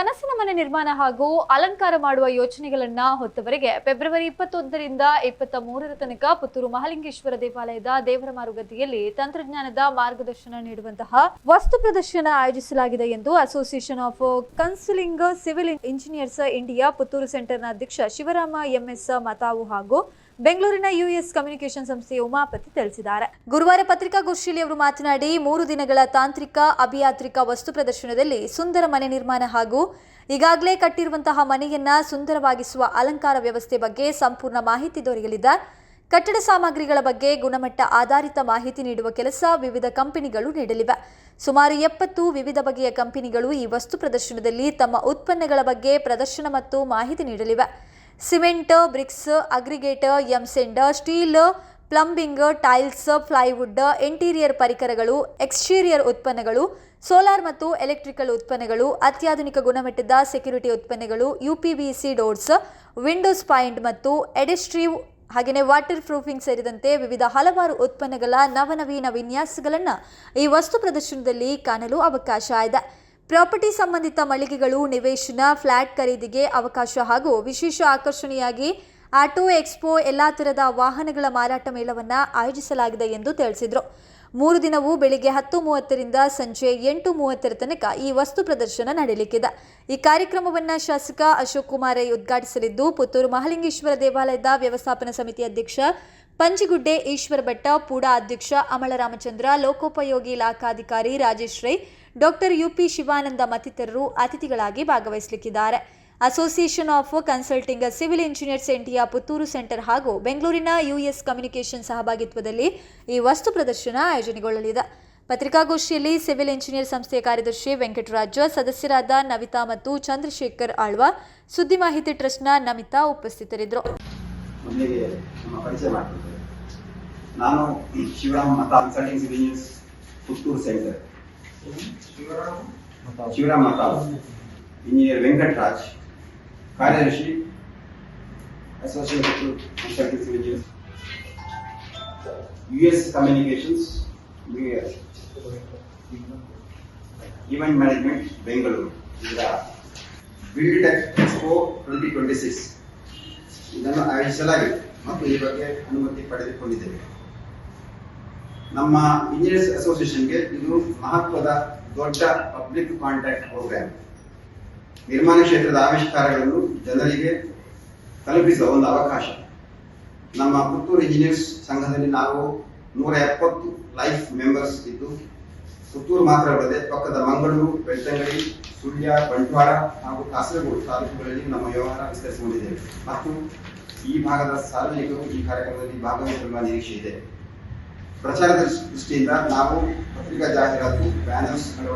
ಕನಸಿನ ಮನೆ ನಿರ್ಮಾಣ ಹಾಗೂ ಅಲಂಕಾರ ಮಾಡುವ ಯೋಚನೆಗಳನ್ನ ಹೊತ್ತವರಿಗೆ ಫೆಬ್ರವರಿ ಇಪ್ಪತ್ತೊಂದರಿಂದ ಇಪ್ಪತ್ತ ಮೂರರ ತನಕ ಪುತ್ತೂರು ಮಹಾಲಿಂಗೇಶ್ವರ ದೇವಾಲಯದ ದೇವರ ಮಾರುಗತಿಯಲ್ಲಿ ತಂತ್ರಜ್ಞಾನದ ಮಾರ್ಗದರ್ಶನ ನೀಡುವಂತಹ ವಸ್ತು ಪ್ರದರ್ಶನ ಆಯೋಜಿಸಲಾಗಿದೆ ಎಂದು association of consulting civil engineers India Puttur ಸೆಂಟರ್ನ ಅಧ್ಯಕ್ಷ ಶಿವರಾಮ ಎಂಎಸ್ ಮತಾವು ಹಾಗೂ ಬೆಂಗಳೂರಿನ ಯುಎಸ್ ಕಮ್ಯುನಿಕೇಷನ್ ಸಂಸ್ಥೆಯ ಉಮಾಪತಿ ತಿಳಿಸಿದ್ದಾರೆ. ಗುರುವಾರ ಪತ್ರಿಕಾಗೋಷ್ಠಿಯಲ್ಲಿ ಅವರು ಮಾತನಾಡಿ, ಮೂರು ದಿನಗಳ ತಾಂತ್ರಿಕ, ಅಭಿಯಾತ್ರಿಕ ವಸ್ತು ಪ್ರದರ್ಶನದಲ್ಲಿ ಸುಂದರ ಮನೆ ನಿರ್ಮಾಣ ಹಾಗೂ ಈಗಾಗಲೇ ಕಟ್ಟಿರುವಂತಹ ಮನೆಯನ್ನ ಸುಂದರವಾಗಿಸುವ ಅಲಂಕಾರ ವ್ಯವಸ್ಥೆ ಬಗ್ಗೆ ಸಂಪೂರ್ಣ ಮಾಹಿತಿ ದೊರೆಯಲಿದೆ. ಕಟ್ಟಡ ಸಾಮಗ್ರಿಗಳ ಬಗ್ಗೆ ಗುಣಮಟ್ಟ ಆಧಾರಿತ ಮಾಹಿತಿ ನೀಡುವ ಕೆಲಸ ವಿವಿಧ ಕಂಪನಿಗಳು ನೀಡಲಿವೆ. ಸುಮಾರು ಎಪ್ಪತ್ತು ವಿವಿಧ ಬಗೆಯ ಕಂಪನಿಗಳು ಈ ವಸ್ತು ಪ್ರದರ್ಶನದಲ್ಲಿ ತಮ್ಮ ಉತ್ಪನ್ನಗಳ ಬಗ್ಗೆ ಪ್ರದರ್ಶನ ಮತ್ತು ಮಾಹಿತಿ ನೀಡಲಿವೆ. Cement, bricks aggregator M sand, steel, plumbing, tiles plywood interior ಪರಿಕರಗಳು, ಎಕ್ಸ್ಟೀರಿಯರ್ ಉತ್ಪನ್ನಗಳು, ಸೋಲಾರ್ ಮತ್ತು ಎಲೆಕ್ಟ್ರಿಕಲ್ ಉತ್ಪನ್ನಗಳು, ಅತ್ಯಾಧುನಿಕ ಗುಣಮಟ್ಟದ ಸೆಕ್ಯುರಿಟಿ ಉತ್ಪನ್ನಗಳು, U P V C doors, windows paint ಮತ್ತು ಎಡೆಸ್ಟ್ರೀವ್ ಹಾಗೆಯೇ ವಾಟರ್ ಪ್ರೂಫಿಂಗ್ ಸೇರಿದಂತೆ ವಿವಿಧ ಹಲವಾರು ಉತ್ಪನ್ನಗಳ ನವನವೀನ ವಿನ್ಯಾಸಗಳನ್ನು ಈ ವಸ್ತು ಪ್ರದರ್ಶನದಲ್ಲಿ ಕಾಣಲು ಅವಕಾಶ ಇದೆ. ಪ್ರಾಪರ್ಟಿ ಸಂಬಂಧಿತ ಮಳಿಗೆಗಳು, ನಿವೇಶನ, ಫ್ಲಾಟ್ ಖರೀದಿಗೆ ಅವಕಾಶ ಹಾಗೂ ವಿಶೇಷ ಆಕರ್ಷಣೆಯಾಗಿ ಆಟೋ, ಎಕ್ಸ್ಪೋ ಎಲ್ಲ ತರದ ವಾಹನಗಳ ಮಾರಾಟ ಮೇಳವನ್ನು ಆಯೋಜಿಸಲಾಗಿದೆ ಎಂದು ತಿಳಿಸಿದರು. ಮೂರು ದಿನವೂ ಬೆಳಿಗ್ಗೆ ಹತ್ತು ಮೂವತ್ತರಿಂದ ಸಂಜೆ ಎಂಟು ಮೂವತ್ತರ ತನಕ ಈ ವಸ್ತು ಪ್ರದರ್ಶನ ನಡೆಯಲಿಕ್ಕಿದೆ ಈ ಕಾರ್ಯಕ್ರಮವನ್ನು ಶಾಸಕ ಅಶೋಕ್ ಕುಮಾರ್ ಉದ್ಘಾಟಿಸಲಿದ್ದು, ಪುತ್ತೂರು ಮಹಾಲಿಂಗೇಶ್ವರ ದೇವಾಲಯದ ವ್ಯವಸ್ಥಾಪನಾ ಸಮಿತಿ ಅಧ್ಯಕ್ಷ ಪಂಜಿಗುಡ್ಡೆ ಈಶ್ವರ ಭಟ್ಟ ಪೂಡಾ ಅಧ್ಯಕ್ಷ ಅಮಲರಾಮಚಂದ್ರ, ಲೋಕೋಪಯೋಗಿ ಇಲಾಖಾಧಿಕಾರಿ Rajesh Rai doctor U P Shivananda ಮತ್ತಿತರರು ಅತಿಥಿಗಳಾಗಿ ಭಾಗವಹಿಸಲಿಕ್ಕಿದ್ದಾರೆ. Association of consulting civil engineers India Puttur centre ಹಾಗೂ ಬೆಂಗಳೂರಿನ ಯುಎಸ್ ಕಮ್ಯುನಿಕೇಷನ್ ಸಹಭಾಗಿತ್ವದಲ್ಲಿ ಈ ವಸ್ತು ಪ್ರದರ್ಶನ ಆಯೋಜನೆಗೊಳ್ಳಲಿದೆ. ಪತ್ರಿಕಾಗೋಷ್ಠಿಯಲ್ಲಿ ಸಿವಿಲ್ ಇಂಜಿನಿಯರ್ ಸಂಸ್ಥೆಯ ಕಾರ್ಯದರ್ಶಿ ವೆಂಕಟರಾಜ, ಸದಸ್ಯರಾದ ನವಿತಾ ಮತ್ತು ಚಂದ್ರಶೇಖರ್ ಆಳ್ವ, ಸುದ್ದಿ ಮಾಹಿತಿ ಟ್ರಸ್ಟ್ನ ನಮಿತಾ ಉಪಸ್ಥಿತರಿದ್ದರು. ನಾನು Shivaram consulting engineers Puttur centre. Shivaram ಮತ ಇಂಜಿನಿಯರ್ ವೆಂಕಟರಾಜ್, ಕಾರ್ಯದರ್ಶಿ associate to engineers U S communications event management Bengaluru ಇದರ build expo twenty twenty six ಇದನ್ನು ಆಯೋಜಿಸಲಾಗಿದೆ. ಮತ್ತು ಈ ಬಗ್ಗೆ ಅನುಮತಿ ಪಡೆದುಕೊಂಡಿದ್ದೇವೆ. ನಮ್ಮ ಇಂಜಿನಿಯರ್ಸ್ ಅಸೋಸಿಯೇಷನ್ಗೆ ಇದು ಮಹತ್ವದ ದೊಡ್ಡ ಪಬ್ಲಿಕ್ ಕಾಂಟ್ಯಾಕ್ಟ್ ಪ್ರೋಗ್ರಾಮ್ ನಿರ್ಮಾಣ ಕ್ಷೇತ್ರದ ಆವಿಷ್ಕಾರಗಳನ್ನು ಜನರಿಗೆ ತಲುಪಿಸುವ ಒಂದು ಅವಕಾಶ. ನಮ್ಮ ಪುತ್ತೂರು ಇಂಜಿನಿಯರ್ಸ್ ಸಂಘದಲ್ಲಿ ನಾವು ನೂರ ಎಪ್ಪತ್ತು ಲೈಫ್ ಮೆಂಬರ್ಸ್ ಇದ್ದು, ಪುತ್ತೂರು ಮಾತ್ರವಲ್ಲದೆ ಪಕ್ಕದ ಮಂಗಳೂರು, ಬೆಳ್ತಂಗಡಿ, ಸುಳ್ಯ, ಬಂಟ್ವಾಳ ಹಾಗೂ ಕಾಸರಗೋಡು ತಾಲೂಕುಗಳಲ್ಲಿ ನಮ್ಮ ವ್ಯವಹಾರ ವಿಸ್ತರಿಸಿಕೊಂಡಿದ್ದೇವೆ. ಮತ್ತು ಈ ಭಾಗದ ಸಾರ್ವಜನಿಕರು ಈ ಕಾರ್ಯಕ್ರಮದಲ್ಲಿ ಭಾಗವಹಿಸುವ ನಿರೀಕ್ಷೆ ಇದೆ. ಪ್ರಚಾರದ ದೃಷ್ಟಿಯಿಂದ ನಾವು ಪತ್ರಿಕಾ ಜಾಹೀರಾತು ಬ್ಯಾನರ್ಸ್